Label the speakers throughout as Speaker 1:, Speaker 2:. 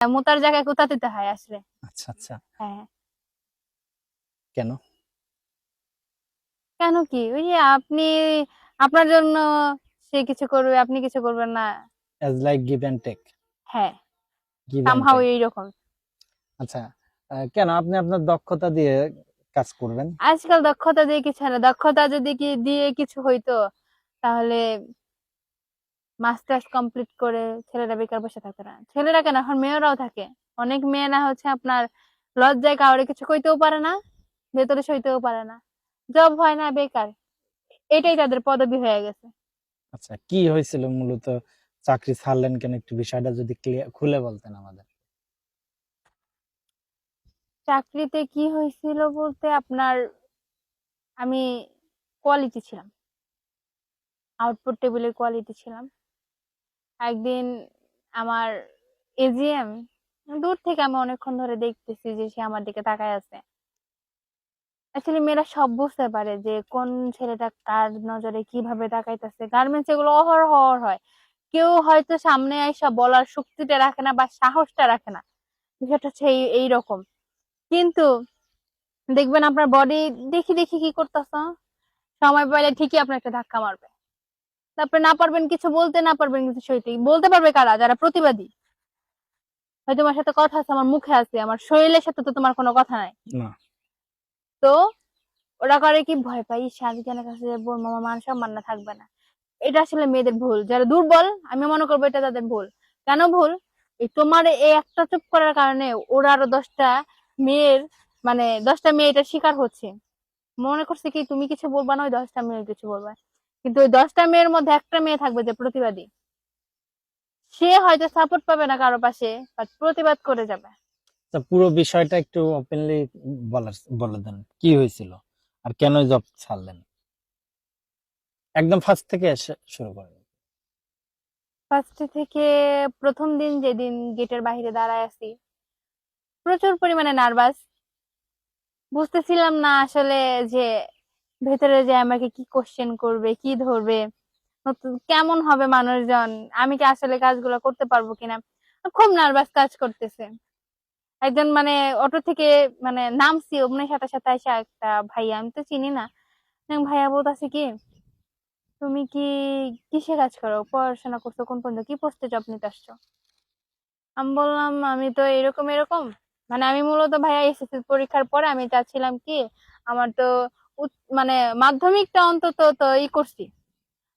Speaker 1: মোতার জায়গায় কোথা দিতে হয় আসলে?
Speaker 2: আচ্ছা আচ্ছা।
Speaker 1: হ্যাঁ।
Speaker 2: কেন?
Speaker 1: কেন কি? ওই যে আপনি আপনার জন্য সে কিছু করবে আপনি কিছু করবেন না।
Speaker 2: As like give and take
Speaker 1: হ্যাঁ।
Speaker 2: গিভ
Speaker 1: সামহাও এইরকম।
Speaker 2: আচ্ছা কেন আপনি আপনার দক্ষতা দিয়ে কাজ করবেন?
Speaker 1: আজকাল দক্ষতা দিয়ে কিছু না। দক্ষতা যদি কি দিয়ে কিছু হইতো তাহলে মাস্টার্স কমপ্লিট করে ছেলেরা বেকার বসে থাকে না। ছেলেরা কেন? এখন মেয়েরাও থাকে। অনেক মেয়েরা হচ্ছে আপনার লজ্জায় কাউরে কিছু কইতেও পারে না ভেতরে সইতেও পারে না। জব হয় না বেকার। এটাই তাদের পদবি হয়ে গেছে।
Speaker 2: আচ্ছা কি হয়েছিল মূলত? চাকরি ছাড়লেন কেন? একটু বিষয়টা যদি খুলে বলতেন আমাদের।
Speaker 1: চাকরিতে কি হয়েছিল বলতে আপনার আমি কোয়ালিটি ছিলাম। আউটপুট টেবিলের কোয়ালিটি ছিলাম। একদিন আমার এজিএম দূর থেকে আমি অনেকক্ষণ ধরে দেখতেছি যে সে আমার দিকে তাকায় আছে। অ্যাকচুয়ালি মেয়েরা সব বুঝতে পারে যে কোন ছেলেটা কার নজরে কীভাবে তাকাইতেছে। গার্মেন্টস এগুলো অহর অহরহ হয়। কেউ হয়তো সামনে আইসা বলার শক্তিটা রাখে না বা সাহসটা রাখে না। বিষয়টা হচ্ছে এই এইরকম কিন্তু দেখবেন আপনার বডি দেখি দেখি কি করতেছ। সময় পাইলে ঠিকই আপনার একটা ধাক্কা মারবে। তারপরে না পারবেন কিছু বলতে না পারবেন কিছু সইতে। বলতে পারবে কারা? যারা প্রতিবাদী। হয় তোমার সাথে কথা আছে আমার মুখে আছে আমার শরীরের সাথে তো তোমার কোনো কথা নাই। তো ওরা করে কি ভয় পাই শাদি জানের কাছে আমার মান সম্মান না থাকবে না। এটা আসলে মেয়েদের ভুল। যারা দুর্বল আমি মনে করব এটা তাদের ভুল। কেন ভুল? এই তোমার এই একটা চুপ করার কারণে ওরা আরও দশটা মেয়ের মানে দশটা মেয়ে এটার শিকার হচ্ছে। মনে করছে কি তুমি কিছু বলবা না ওই দশটা মেয়ে কিছু বলবা। কিন্তু ওই দশটা মেয়ের মধ্যে একটা মেয়ে থাকবে যে প্রতিবাদী। সে হয়তো সাপোর্ট পাবে না কারও পাশে বাট প্রতিবাদ করে যাবে।
Speaker 2: তা পুরো বিষয়টা একটু ওপেনলি বলার বলে দেন কি হয়েছিল? আর কেন জব ছাড়লেন? একদম ফার্স্ট থেকে শুরু করেন।
Speaker 1: ফার্স্ট থেকে প্রথম দিন যেদিন গেটের বাইরে দাঁড়ায় আছি প্রচুর পরিমাণে নার্ভাস বুঝতেছিলাম না আসলে যে ভেতরে যে আমাকে কি কোশ্চেন করবে, কি ধরবে কেমন হবে মানুষজন, আমি কি আসলে কাজগুলো করতে পারব কিনা? খুব নার্ভাস কাজ করতেছে। একজন মানে অটো থেকে মানে নামছি অমনি সাথে সাথে এসে একটা ভাইয়া, আমি তো চিনি না। ভাইয়া বলতেছে কি, তুমি কি কিসে কাজ করো? পড়াশোনা করছ? কোন পর্যন্ত? কি পোস্টে জব নিতে আসছো? আমি বললাম, আমি তো এরকম এরকম। মানে আমি মূলত ভাইয়া এসএসসি পরীক্ষার পরে আমি চাচ্ছিলাম কি, আমার তো মানে মাধ্যমিকটা অন্তত তো ই করছি।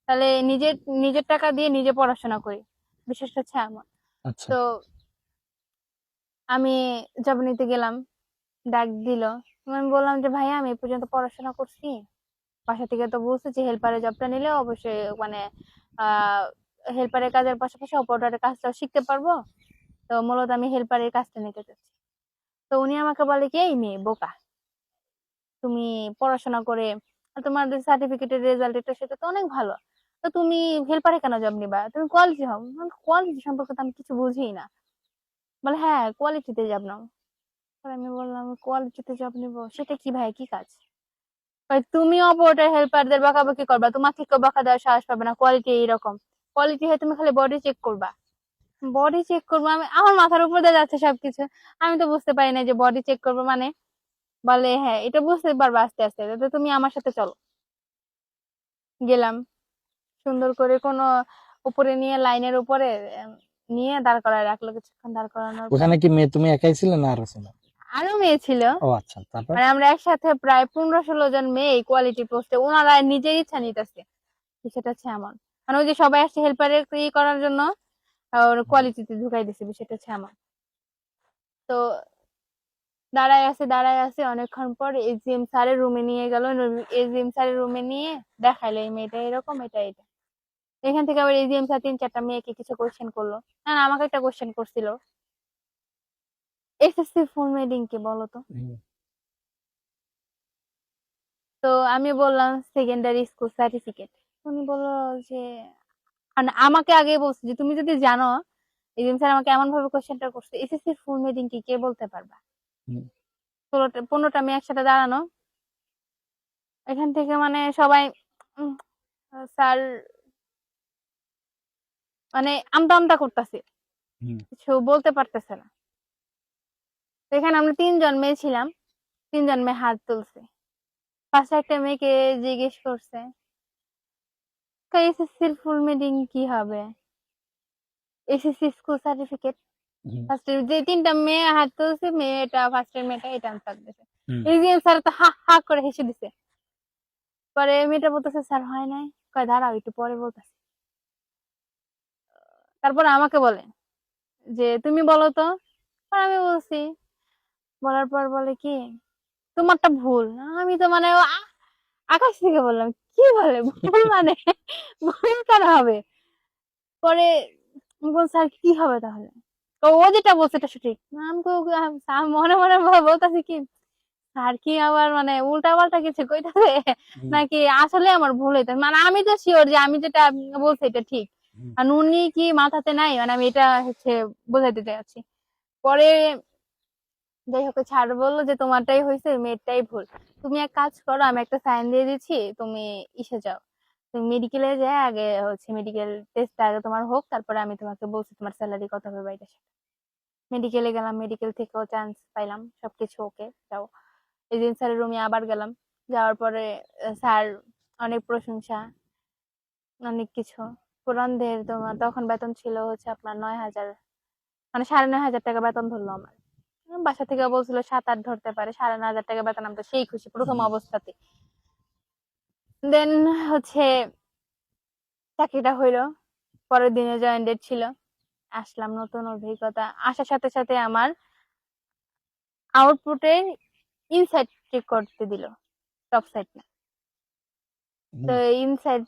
Speaker 1: তাহলে নিজের নিজের টাকা দিয়ে নিজে পড়াশোনা করি। বিশেষ হচ্ছে আমার।
Speaker 2: আচ্ছা।
Speaker 1: তো আমি জব নিতে গেলাম ডাক দিল। আমি বললাম যে ভাইয়া আমি এ পর্যন্ত পড়াশোনা করছি। বাসা থেকে তো বলছে যে হেল্পারের জবটা নিলে অবশ্যই মানে আহ হেল্পারের কাজের পাশাপাশি অপারেটরের কাজটাও শিখতে পারব। তো মূলত আমি হেল্পারের কাজটা নিতে চাচ্ছি। তো উনি আমাকে বলে কি এই মেয়ে বোকা। তুমি পড়াশোনা করে, তোমার সার্টিফিকেটের রেজাল্ট এটা, সেটা তো অনেক ভালো। তো তুমি হেল্পারে কেন জব নিবা? তুমি কোয়ালিটি হও। কোয়ালিটি সম্পর্কে তো আমি কিছু বুঝি না। বলে হ্যাঁ কোয়ালিটিতে জব নাও। আমি বললাম কোয়ালিটিতে জব নিবো? সেটা কি ভাই? কি কাজ? তুমি অপারেটর হেল্পারদের বকাবকি করবা। তোমাকে কেউ বকা দেওয়ার সাহস পাবে না। কোয়ালিটি এইরকম। কোয়ালিটি হয় তুমি খালি বডি চেক করবা। বডি চেক করব আমি? আমার মাথার উপর দিয়ে যাচ্ছে সবকিছু। আমি তো বুঝতে পারি না যে বডি চেক করব মানে বলে হ্যাঁ এটা বুঝতে পারবা আস্তে আস্তে। তুমি আমার সাথে চলো। গেলাম। সুন্দর করে কোনো উপরে নিয়ে লাইনের উপরে নিয়ে দাঁড় করায় রাখল। কিছুক্ষণ দাঁড় করানোর
Speaker 2: ওখানে কি মেয়ে তুমি একাই ছিলে না আরও ছিল?
Speaker 1: আরও মেয়ে ছিল।
Speaker 2: ও আচ্ছা তারপর?
Speaker 1: মানে আমরা একসাথে প্রায় পনেরো ষোলো জন মেয়ে এই কোয়ালিটি পোস্টে ওনারা নিজের ইচ্ছা নিতেছে সেটা হচ্ছে এমন। মানে ওই যে সবাই আসছে হেল্পারের ই করার জন্য কোয়ালিটিতে ঢুকাই দিছে বিষয়টা হচ্ছে এমন। তো দাঁড়ায় আছে দাঁড়ায় আছে। অনেকক্ষণ পর এজিএম স্যারের রুমে নিয়ে গেল। এজিএম স্যারের রুমে নিয়ে দেখাইলো এই মেয়েটা এরকম এটা এটা। এখান থেকে আবার এজিএম স্যার তিন চারটা মেয়েকে কিছু কোশ্চেন করল। না না আমাকে একটা কোশ্চেন করছিল। এসএসসি ফুল মেডিং কি বলো তো তো আমি বললাম সেকেন্ডারি স্কুল সার্টিফিকেট উনি বলল যে মানে আমাকে আগে বলছে যে তুমি যদি জানো এজিএম স্যার আমাকে এমন ভাবে কোশ্চেনটা করছে এসএসসি ফুল মেডিং কি কে বলতে পারবা। ষোলোটা পনেরোটা মেয়ে একসাথে দাঁড়ানো। এখান থেকে মানে সবাই স্যার মানে আমতা আমতা করতেছে। কিছু বলতে পারতেছে না। এখানে আমরা তিনজন মেয়ে ছিলাম। তিনজন মেয়ে হাত তুলছে। ফার্স্ট একটা মেয়েকে জিজ্ঞেস করছে এসএসসির ফুল মিটিং কি হবে? এসএসসি স্কুল সার্টিফিকেট ফার্স্ট যে তিনটা মেয়ে মেয়েটা মেয়েটা এটা আনসার স্যার তো হা হা করে হেসে দিছে। পরে মেয়েটা বলতেছে স্যার হয় নাই। কয় দাঁড়াও একটু পরে বলতেছে। তারপরে আমাকে বলে যে তুমি বলো তো? আমি বলছি বলার পর বলে কি তোমারটা ভুল। আমি তো মানে আ- আকাশ থেকে বললাম কি বলে? ভুল মানে? ভুল কেন হবে? পরে স্যার কি হবে তাহলে? তো ও যেটা বলছে এটা সঠিক। আমি মনে মনে বলতেছি কি আর কি আবার মানে উল্টা পাল্টা কিছু কইতাছে? নাকি আসলে আমার ভুল হইতো মানে আমি তো শিওর যে আমি যেটা বলছি এটা ঠিক। আর উনি কি মাথাতে নাই? মানে আমি এটা হচ্ছে বোঝাইতে চাচ্ছি পরে যাই হোক ছাড় বলল যে তোমারটাই হয়েছে মেয়েরটাই ভুল। তুমি এক কাজ করো আমি একটা সাইন দিয়ে দিচ্ছি তুমি ইসে যাও। তুমি মেডিকেলে যাও আগে হচ্ছে মেডিকেল টেস্ট আগে তোমার হোক তারপরে আমি তোমাকে বলছি তোমার স্যালারি কত হবে বাইরে মেডিকেলে গেলাম মেডিকেল থেকেও চান্স পাইলাম সবকিছু ওকে যাও। এদিন স্যারের রুমে আবার গেলাম যাওয়ার পরে স্যার অনেক প্রশংসা অনেক কিছু। পুরানদের তোমার তখন বেতন ছিল হচ্ছে আপনার নয় হাজার মানে সাড়ে নয় হাজার টাকা বেতন ধরলো আমার। বাসা থেকে বলছিল সাত আট ধরতে পারে সাড়ে নয় হাজার টাকা বেতন আমি তো সেই খুশি প্রথম অবস্থাতে দেন হচ্ছে চাকরিটা হইল। পরের দিনে জয়েন ডেট ছিল। আসলাম নতুন অভিজ্ঞতা। আসার সাথে সাথে আমার আউটপুটে ইনসাইড চেক করতে দিল। টপ সাইড না তো ইনসাইড